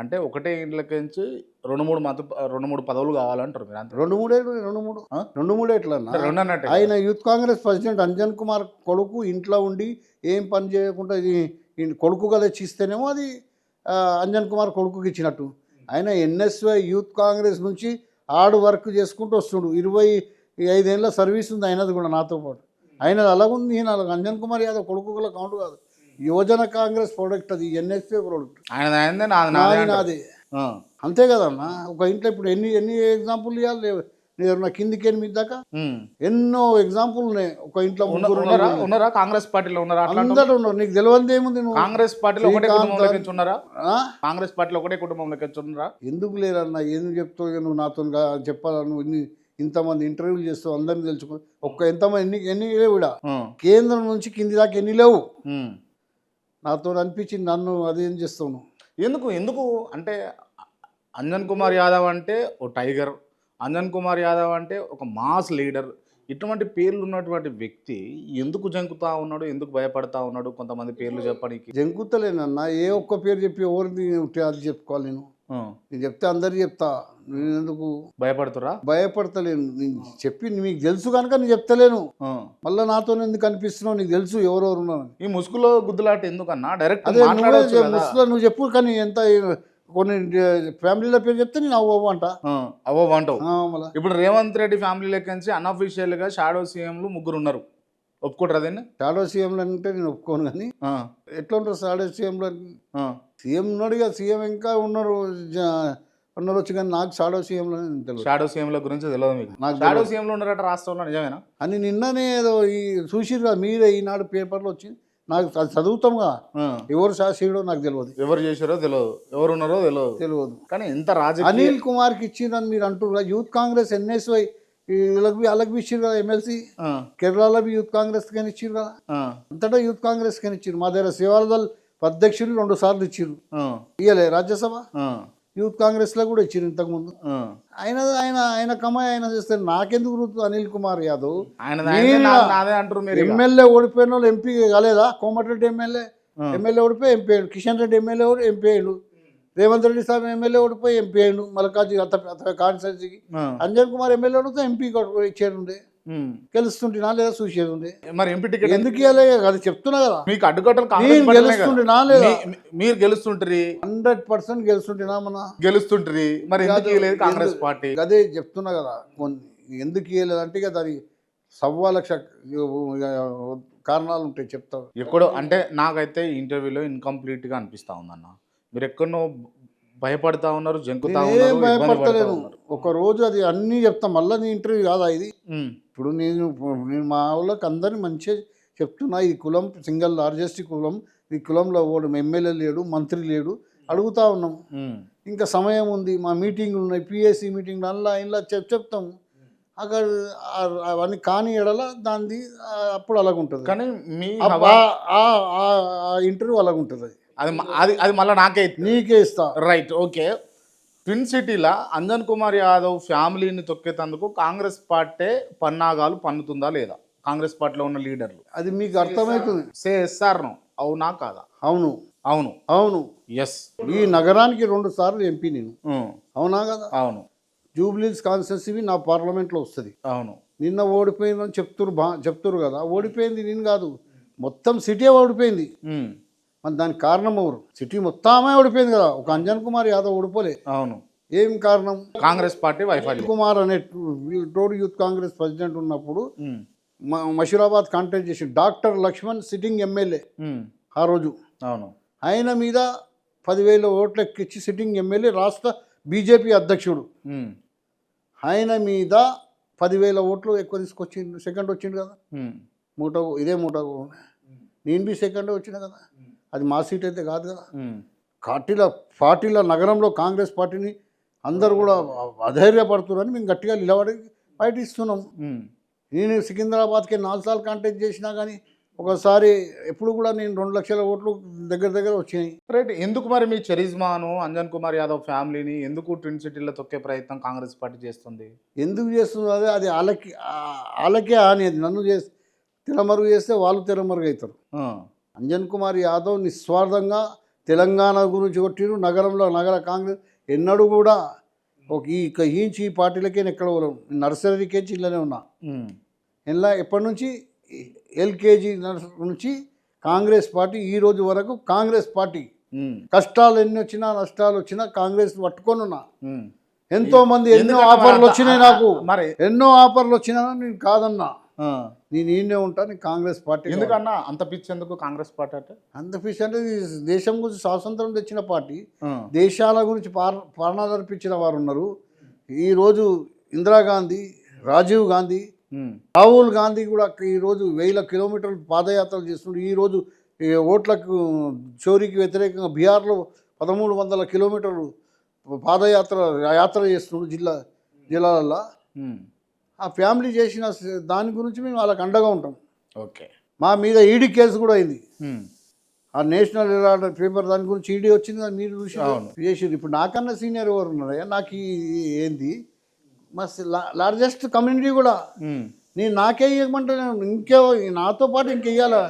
అంటే ఒకటే ఇంట్లోకించి రెండు మూడు మత రెండు మూడు పదవులు కావాలంటారు మీరు అంతే. రెండు మూడే రెండు మూడు? రెండు మూడు అన్న? రెండు అన్నట్టే ఆయన youth Congress president Anjan Kumar కొడుకు ఇంట్లో ఉండి ఏం పని చేయకుండా ఇది కొడుకుగా తెచ్చి ఇస్తేనేమో అది అంజన్ కుమార్ కొడుకుకి ఇచ్చినట్టు. ఆయన ఎన్ఎస్వై యూత్ కాంగ్రెస్ నుంచి ఆడు వర్క్ చేసుకుంటూ వస్తుండు. ఇరవై ఐదేళ్ళ సర్వీస్ ఉంది అయినది కూడా నాతో పాటు. అయినది అలాగుంది ఈయన అలాగ అంజన్ కుమార్ యాదవ్ కొడుకుల కౌంట్ కాదు. యువజన కాంగ్రెస్ ప్రోడక్ట్ అది ఎన్ఎస్వై ప్రోడక్ట్. ఆయన నాది అంతే కదన్నా ఒక ఇంట్లో ఇప్పుడు ఎన్ని ఎన్ని ఎగ్జాంపుల్ ఇవ్వాలి నేను నా కిందికి ఎనిమిది దాకా. ఎన్నో ఎగ్జాంపుల్ ఉన్నాయి. ఒక ఇంట్లో ఉన్నారా? కాంగ్రెస్ పార్టీలో ఉన్నారా? అందరూ ఉన్నారు. నీకు తెలియంది ఏముంది నువ్వు? కాంగ్రెస్ పార్టీలో ఒకటే ఉన్నారా? కాంగ్రెస్ పార్టీలో ఒకటే కుటుంబంలోకి వచ్చి ఉన్నారా ఎందుకు లేరన్న? ఎందుకు చెప్తావు? నువ్వు నాతో చెప్పాలా? నువ్వు ఇన్ని ఇంతమంది ఇంటర్వ్యూలు చేస్తావు. అందరిని తెలుసుకో. ఒక్క ఎంతమంది ఎన్ని ఎన్ని లేవు కేంద్రం నుంచి కింది దాకా ఎన్ని లేవు. నాతో అనిపించింది నన్ను అదేం చేస్తావు నువ్వు. ఎందుకు? ఎందుకు? అంటే అంజన్ కుమార్ యాదవ్ అంటే ఓ టైగర్ అంజన్ కుమార్ యాదవ్ అంటే ఒక మాస్ లీడర్. ఇటువంటి పేర్లు ఉన్నటువంటి వ్యక్తి ఎందుకు జంకుతా ఉన్నాడు ఎందుకు భయపడతా ఉన్నాడు? కొంతమంది పేర్లు చెప్పడానికి. జంకుతలేనన్న ఏ ఒక్క పేరు చెప్పి అది చెప్పుకోవాలి నేను? నేను చెప్తే అందరికి చెప్తా. నేను ఎందుకు భయపడుతురా? భయపడతలేను. నేను చెప్పి మీకు తెలుసు కనుక నేను చెప్తలేను. మళ్ళీ నాతో ఎందుకు అనిపిస్తున్నావు? నీకు తెలుసు ఎవరెవరు ఈ ముసుగులో గుద్దులాట ఎందుకన్నా? డైరెక్ట్ అదే ముసలో నువ్వు చెప్పు కానీ ఎంత కొన్ని ఫ్యామిలీల పేరు చెప్తే నేను అవ్వ అవ్వ అంట. ఆ, అవో అంటావు. ఇప్పుడు రేవంత్ రెడ్డి ఫ్యామిలీ లెక్కించి అన్అఫీషియల్గా షాడో సీఎంలు ముగ్గురు ఉన్నారు. ఒప్పుకుంటారు అదేనా షాడో సీఎంలు అంటే నేను ఒప్పుకోను కానీ ఎట్లా ఉంటారు షాడో సీఎంలు. సీఎం ఉన్నాడు ఇక సీఎం ఇంకా ఉన్నారు ఉన్నారు వచ్చి కానీ నాకు షాడో సీఎంలు తెలియదు షాడో సీఎంల గురించి తెలియదు మీకు. నాకు షాడో. సీఎంలు ఉన్నారట రాష్ట్రంలో నిజమేనా? అని నిన్ననే ఏదో ఈ చూసిరు కదా మీరే ఈనాడు పేపర్లో వచ్చింది నాకు అది చదువుతాంగా. ఎవరు శాసీడో నాకు తెలియదు ఎవరు చేశారో తెలియదు ఎవరు ఉన్నారో తెలియదు తెలియదు కానీ ఎంత రాజకీయ అనిల్ కుమార్కి ఇచ్చిందని మీరు అంటున్నారు యూత్ కాంగ్రెస్ ఎన్ఎస్వై వీళ్ళకి బి- వాళ్ళకి బి ఇచ్చారు కదా ఎమ్మెల్సీ? కేరళలో బి యూత్ కాంగ్రెస్ కానీ ఇచ్చారు కదా? అంతటా యూత్ కాంగ్రెస్ కానీ ఇచ్చారు మా దగ్గర సేవాలదల్ అధ్యక్షుడు రెండు సార్లు ఇచ్చారు ఇయ్యలే రాజ్యసభ? యూత్ కాంగ్రెస్లో కూడా ఇచ్చారు ఇంతకుముందు. ఆయన ఆయన ఆయన కమాయి ఆయన చేస్తే నాకెందుకు గుర్తు అనిల్ కుమార్ యాదవ్. ఎమ్మెల్యే ఓడిపోయిన వాళ్ళు ఎంపీ కాలేదా? కోమటిరెడ్డి ఎమ్మెల్యే. ఎమ్మెల్యే ఓడిపోయి MP Kishan Reddy MLA MP అయ్యాడు. రేవంత్ రెడ్డి సాబ్ ఎమ్మెల్యే ఓడిపోయి ఎంపీ అయ్యాడు. మల్కాజీ అత్త కాన్స్టిట్యూన్సీకి. అంజన్ కుమార్ ఎమ్మెల్యే ఓడితే ఎంపీ ఉమ్. గెలుస్తుంటున్నా లేదా చూసేది ఉండే. మరి ఎంపీ టికెట్ ఎందుకు ఇవ్వలే అది చెప్తున్నా కదా. మీకు అడ్డుకట్టలు కదా. గెలుస్తుంటున్నా లేదా? మీరు గెలుస్తుంటారు హండ్రెడ్ పర్సెంట్ గెలుస్తుంటున్నా మన గెలుస్తుంటారు మరి ఎందుకు కాదు, ఇవ్వలేదు కాంగ్రెస్ పార్టీ? అదే చెప్తున్నా కదా. కొన్ని ఎందుకు ఇవ్వలేదు అంటే ఇక దాని సవ్వా లక్ష కారణాలు ఉంటాయి చెప్తావు ఎక్కడో అంటే నాకైతే ఇంటర్వ్యూలో ఇన్కంప్లీట్గా అనిపిస్తా ఉందన్న. మీరు ఎక్కడో భయపడతా ఉన్నారు జంకుతా ఉన్నారు భయపడతలేను. ఒక రోజు అది అన్నీ చెప్తా. మళ్ళీ నీ ఇంటర్వ్యూ కాదా ఇది? ఇప్పుడు నేను నేను మా వాళ్ళకి అందరినీ మంచిగా చెప్తున్నా. ఈ కులం సింగల్ లార్జెస్ట్ కులం. ఈ కులంలో ఓడు ఎమ్మెల్యే లేడు మంత్రి లేడు. అడుగుతా ఉన్నాం. ఇంకా సమయం ఉంది. మా మీటింగ్లు ఉన్నాయి. పిఎస్సి మీటింగ్లు అలా ఇలా చెప్ చెప్తాము అక్కడ అవన్నీ కాని ఎడల దానిది ఆ, అప్పుడు అలాగుంటుంది. కానీ మీ ఆ ఇంటర్వ్యూ అలాగుంటుంది. అది అది అది అది మళ్ళీ నాకే నీకే ఇస్తా. రైట్ ఓకే ట్విన్ సిటీలా అంజన్ కుమార్ యాదవ్ ఫ్యామిలీని తొక్కేతందుకు కాంగ్రెస్ పార్టీ పన్నాగాలు పన్నుతుందా లేదా? కాంగ్రెస్ పార్టీలో ఉన్న లీడర్లు. అది మీకు అర్థమవుతుంది. సే ఎస్ఆర్ అవునా కాదా? అవును. అవును. అవును. ఎస్ ఈ నగరానికి రెండు సార్లు ఎంపీ నేను. అవునా కదా? అవును. జూబ్లీస్ కాన్స్టిట్యూన్సీ నా పార్లమెంట్లో వస్తుంది. అవును. నిన్న ఓడిపోయిందని చెప్తురు బా చెప్తురు కదా. ఓడిపోయింది నేను కాదు. మొత్తం సిటీ ఓడిపోయింది. ఉమ్, మరి దానికి కారణం ఎవరు? సిటీ మొత్తమే ఓడిపోయింది కదా. ఒక అంజన్ కుమార్ యాదవ్ ఓడిపోలే. అవును. ఏం కారణం? కాంగ్రెస్ పార్టీ వైఫల్యం. కుమార్ అనే రోడ్ యూత్ కాంగ్రెస్ ప్రెసిడెంట్ ఉన్నప్పుడు మషీరాబాద్ కాంటాక్ట్ చేసి డాక్టర్ లక్ష్మణ్ సిట్టింగ్ ఎమ్మెల్యే ఆ రోజు. అవును. ఆయన మీద పదివేల ఓట్లు ఎక్కించి సిట్టింగ్ ఎమ్మెల్యే రాష్ట్ర బీజేపీ అధ్యక్షుడు. ఆయన మీద పదివేల ఓట్లు ఎక్కువ తీసుకొచ్చిండు సెకండ్ వచ్చిండు కదా. మూట ఇదే మూట. నేను బి సెకండ్ వచ్చిన కదా. అది మా సీట్ అయితే కాదు కదా. పార్టీల పార్టీల నగరంలో కాంగ్రెస్ పార్టీని అందరూ కూడా అధైర్యపడుతున్నారని మేము గట్టిగా నిలబడి బయట ఇస్తున్నాం. నేను సికింద్రాబాద్కి నాలుగు సార్లు కాంటాక్ట్ చేసినా కానీ ఒకసారి ఎప్పుడు కూడా నేను రెండు లక్షల ఓట్లు దగ్గర దగ్గర వచ్చినాయి. రైట్. ఎందుకు మరి మీ చరిజ్మాను అంజన్ కుమార్ యాదవ్ ఫ్యామిలీని ఎందుకు ట్విన్ సిటీలో తొక్కే ప్రయత్నం కాంగ్రెస్ పార్టీ చేస్తుంది? ఎందుకు చేస్తున్నారు? అదే అది వాళ్ళకి వాళ్ళకే అనేది నన్ను చేస్తే తెరమరుగు చేస్తే వాళ్ళు తెరమరుగు అవుతారు. అంజన్ కుమార్ యాదవ్ నిస్వార్థంగా తెలంగాణ గురించి కొట్టిరు నగరంలో నగర కాంగ్రెస్ ఎన్నడూ కూడా ఒక ఈ ఇక ఈంచి ఈ పార్టీలకే ఎక్కడ నర్సరీకేంచి ఇళ్ళనే ఉన్నా. ఇలా ఎప్పటి నుంచి ఎల్కేజీ నుంచి కాంగ్రెస్ పార్టీ ఈ రోజు వరకు కాంగ్రెస్ పార్టీ. కష్టాలు ఎన్ని వచ్చినా నష్టాలు వచ్చినా కాంగ్రెస్ పట్టుకొని ఉన్నా. ఎంతో మంది ఎన్నో ఆఫర్లు వచ్చినాయి నాకు మరి ఎన్నో ఆఫర్లు వచ్చినా నేను కాదన్నా. నేను ఈయనే ఉంటా నేను కాంగ్రెస్ పార్టీ. ఎందుకన్నా అంత పిచ్చి ఎందుకు కాంగ్రెస్ పార్టీ అంటే అంత ఫీస్ అంటే దేశం గురించి స్వాతంత్రం తెచ్చిన పార్టీ. దేశాల గురించి పాలనార్పించిన వారు ఉన్నారు ఈరోజు ఇందిరాగాంధీ రాజీవ్ గాంధీ. రాహుల్ గాంధీ కూడా ఈరోజు వేల కిలోమీటర్లు పాదయాత్రలు చేస్తున్నారు ఈరోజు ఓట్లకు చోరీకి వ్యతిరేకంగా బీహార్లో పదమూడు వందల కిలోమీటర్లు పాదయాత్ర యాత్ర చేస్తున్నారు జిల్లా జిల్లాలల్లో. ఆ ఫ్యామిలీ చేసిన దాని గురించి మేము వాళ్ళకి అండగా ఉంటాం. ఓకే. మా మీద ఈడీ కేసు కూడా అయింది. ఆ నేషనల్ హెరాల్డ్ పేపర్ దాని గురించి ఈడీ వచ్చింది మీరు చూసి. చేసిరు ఇప్పుడు నాకన్నా సీనియర్ ఎవరు ఉన్నారయ్యా నాకు ఏంది? మా లార్జెస్ట్ కమ్యూనిటీ కూడా. నేను నాకే ఇవ్వమంటే ఇంకే నాతో పాటు ఇంకెయ్యాలా?